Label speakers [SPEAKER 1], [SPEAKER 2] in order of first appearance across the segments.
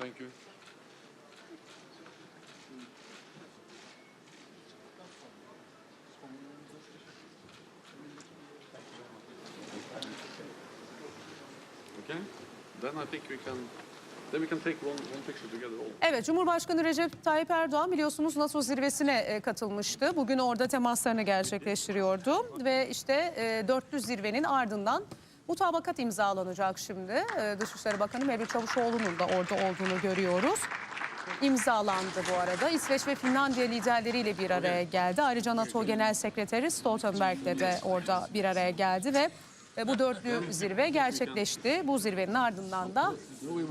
[SPEAKER 1] Thank you. Okay, then I think we can, then we can take one, one picture together all.
[SPEAKER 2] Evet, Cumhurbaşkanı Recep Tayyip Erdoğan biliyorsunuz NATO zirvesine e, katılmıştı. Bugün orada temaslarını gerçekleştiriyordu ve işte e, dörtlü zirvenin ardından mutabakat imzalanacak şimdi. E, Dışişleri Bakanı Mevlüt Çavuşoğlu'nun da orada olduğunu görüyoruz. İmzalandı bu arada. İsveç ve Finlandiya liderleriyle bir araya geldi. Ayrıca NATO Genel Sekreteri Stoltenberg'le de orada bir araya geldi ve e, bu dörtlü zirve gerçekleşti. Bu zirvenin ardından da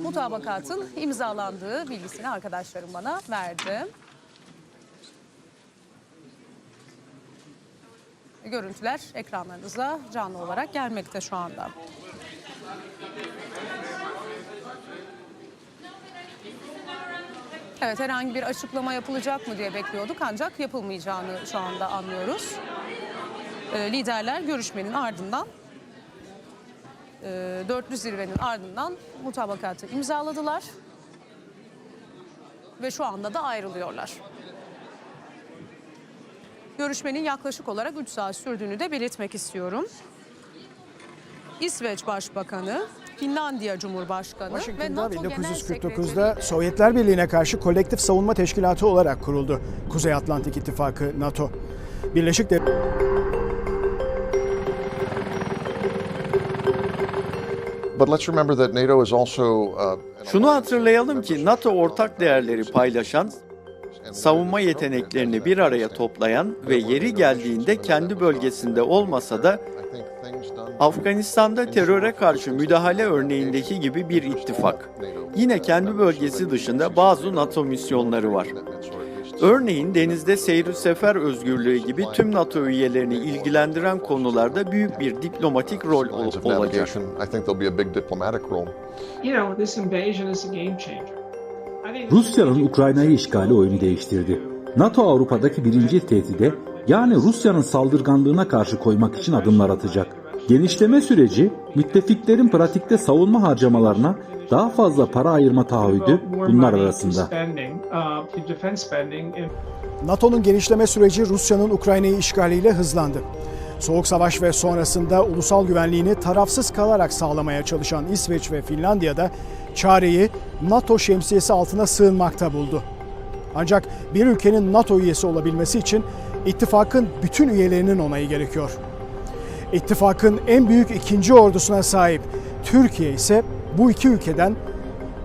[SPEAKER 2] mutabakatın imzalandığı bilgisini arkadaşlarım bana verdi. Görüntüler ekranlarınıza canlı olarak gelmekte şu anda. Evet herhangi bir açıklama yapılacak mı diye bekliyorduk ancak yapılmayacağını şu anda anlıyoruz. Ee, liderler görüşmenin ardından e, dörtlü zirvenin ardından mutabakatı imzaladılar ve şu anda da ayrılıyorlar. Görüşmenin yaklaşık olarak 3 saat sürdüğünü de belirtmek istiyorum. İsveç Başbakanı, Finlandiya Cumhurbaşkanı ve NATO Genel
[SPEAKER 3] 1949'da Sovyetler Birliği'ne karşı kolektif savunma teşkilatı olarak kuruldu Kuzey Atlantik İttifakı NATO. Birleşik Devletler
[SPEAKER 4] But let's remember that NATO is also uh,
[SPEAKER 5] Şunu hatırlayalım ki NATO ortak değerleri paylaşan, savunma yeteneklerini bir araya toplayan ve yeri geldiğinde kendi bölgesinde olmasa da Afganistan'da teröre karşı müdahale örneğindeki gibi bir ittifak. Yine kendi bölgesi dışında bazı NATO misyonları var. Örneğin denizde seyir sefer özgürlüğü gibi tüm NATO üyelerini ilgilendiren konularda büyük bir diplomatik rol olacak.
[SPEAKER 6] you know, this invasion is a game changer.
[SPEAKER 7] Rusya'nın Ukrayna'yı işgali oyunu değiştirdi. NATO Avrupa'daki birinci tehdide yani Rusya'nın saldırganlığına karşı koymak için adımlar atacak. Genişleme süreci müttefiklerin pratikte savunma harcamalarına daha fazla para ayırma taahhüdü bunlar arasında.
[SPEAKER 3] NATO'nun genişleme süreci Rusya'nın Ukrayna'yı işgaliyle hızlandı. Soğuk Savaş ve sonrasında ulusal güvenliğini tarafsız kalarak sağlamaya çalışan İsveç ve Finlandiya'da çareyi NATO şemsiyesi altına sığınmakta buldu. Ancak bir ülkenin NATO üyesi olabilmesi için ittifakın bütün üyelerinin onayı gerekiyor. İttifakın en büyük ikinci ordusuna sahip Türkiye ise bu iki ülkeden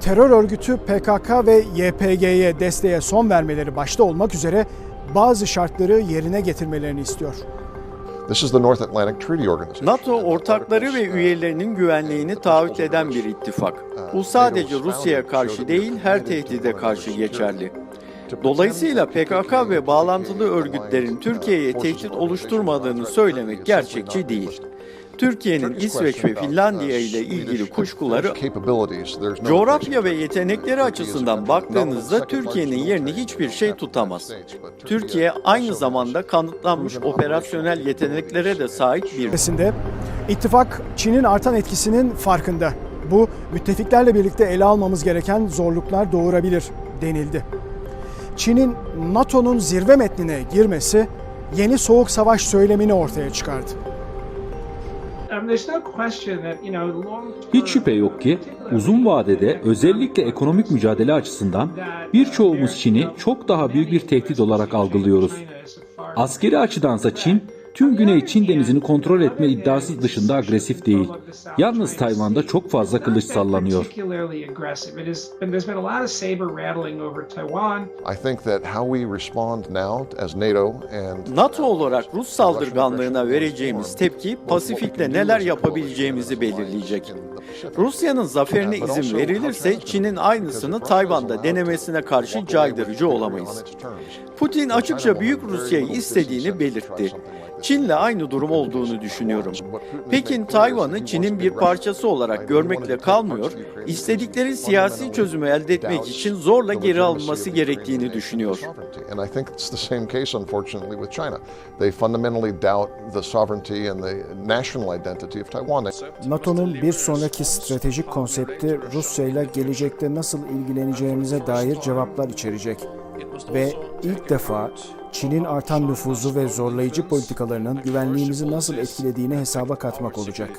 [SPEAKER 3] terör örgütü PKK ve YPG'ye desteğe son vermeleri başta olmak üzere bazı şartları yerine getirmelerini istiyor.
[SPEAKER 5] NATO ortakları ve üyelerinin güvenliğini taahhüt eden bir ittifak. Bu sadece Rusya'ya karşı değil her tehdide karşı geçerli. Dolayısıyla PKK ve bağlantılı örgütlerin Türkiye'ye tehdit oluşturmadığını söylemek gerçekçi değil. Türkiye'nin İsveç ve Finlandiya ile ilgili kuşkuları coğrafya ve yetenekleri açısından baktığınızda Türkiye'nin yerini hiçbir şey tutamaz. Türkiye aynı zamanda kanıtlanmış operasyonel yeteneklere de sahip bir
[SPEAKER 3] Ötesinde ittifak Çin'in artan etkisinin farkında. Bu müttefiklerle birlikte ele almamız gereken zorluklar doğurabilir denildi. Çin'in NATO'nun zirve metnine girmesi yeni soğuk savaş söylemini ortaya çıkardı.
[SPEAKER 7] Hiç şüphe yok ki uzun vadede özellikle ekonomik mücadele açısından birçoğumuz Çin'i çok daha büyük bir tehdit olarak algılıyoruz. Askeri açıdansa Çin, tüm Güney Çin denizini kontrol etme iddiası dışında agresif değil. Yalnız Tayvan'da çok fazla kılıç sallanıyor.
[SPEAKER 4] NATO
[SPEAKER 5] olarak Rus saldırganlığına vereceğimiz tepki Pasifik'te neler yapabileceğimizi belirleyecek. Rusya'nın zaferine izin verilirse Çin'in aynısını Tayvan'da denemesine karşı caydırıcı olamayız. Putin açıkça Büyük Rusya'yı istediğini belirtti. Çin'le aynı durum olduğunu düşünüyorum. Pekin, Tayvan'ı Çin'in bir parçası olarak görmekle kalmıyor, istedikleri siyasi çözümü elde etmek için zorla geri alınması gerektiğini düşünüyor.
[SPEAKER 3] NATO'nun bir sonraki stratejik konsepti Rusya ile gelecekte nasıl ilgileneceğimize dair cevaplar içerecek. Ve ilk defa Çin'in artan nüfuzu ve zorlayıcı politikalarının güvenliğimizi nasıl etkilediğini hesaba katmak olacak.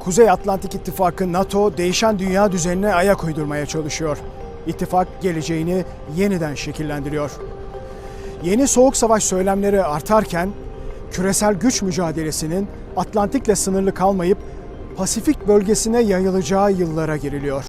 [SPEAKER 3] Kuzey Atlantik İttifakı NATO değişen dünya düzenine ayak uydurmaya çalışıyor. İttifak geleceğini yeniden şekillendiriyor. Yeni soğuk savaş söylemleri artarken küresel güç mücadelesinin Atlantik'le sınırlı kalmayıp Pasifik bölgesine yayılacağı yıllara giriliyor.